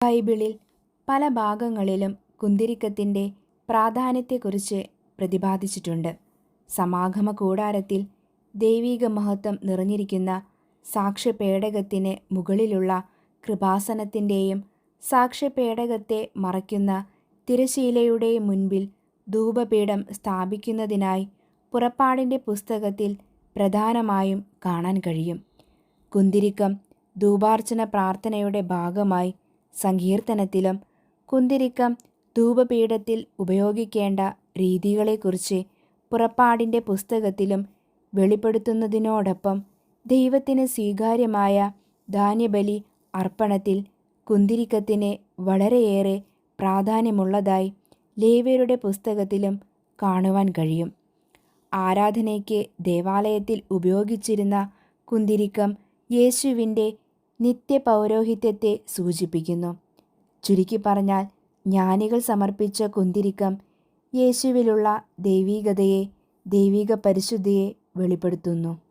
ബൈബിളിൽ പല ഭാഗങ്ങളിലും കുന്തിരിക്കത്തിന്റെ പ്രാധാന്യത്തെക്കുറിച്ച് പ്രതിപാദിച്ചിട്ടുണ്ട്. സമാഗമ കൂടാരത്തിൽ ദൈവീക മഹത്വം നിറഞ്ഞിരിക്കുന്ന സാക്ഷ്യപേടകത്തിന് മുകളിലുള്ള കൃപാസനത്തിന്റെയും സാക്ഷ്യപേടകത്തെ മറയ്ക്കുന്ന തിരശീലയുടെയും മുൻപിൽ ധൂപപീഠം സ്ഥാപിക്കുന്നതിനായി പുറപ്പാടിന്റെ പുസ്തകത്തിൽ പ്രധാനമായും കാണാൻ കഴിയും. കുന്തിരിക്കം ധൂപാർച്ചന പ്രാർത്ഥനയുടെ ഭാഗമായി സങ്കീർത്തനത്തിലും കുന്തിരിക്കം ധൂപപീഠത്തിൽ ഉപയോഗിക്കേണ്ട രീതികളെക്കുറിച്ച് പുറപ്പാടിന്റെ പുസ്തകത്തിലും വെളിപ്പെടുത്തുന്നതിനോടൊപ്പം ദൈവത്തിന് സ്വീകാര്യമായ ധാന്യബലി അർപ്പണത്തിൽ കുന്തിരിക്കത്തിന് വളരെയേറെ പ്രാധാന്യമുള്ളതായി ലേവ്യരുടെ പുസ്തകത്തിലും കാണുവാൻ കഴിയും. ആരാധനയ്ക്ക് ദേവാലയത്തിൽ ഉപയോഗിച്ചിരുന്ന കുന്തിരിക്കം യേശുവിന്റെ നിത്യപൗരോഹിത്യത്തെ സൂചിപ്പിക്കുന്നു. ചുരുക്കി പറഞ്ഞാൽ ജ്ഞാനികൾ സമർപ്പിച്ച കുന്തിരിക്കം യേശുവിലുള്ള ദൈവികതയെ, ദൈവിക പരിശുദ്ധിയെ വെളിപ്പെടുത്തുന്നു.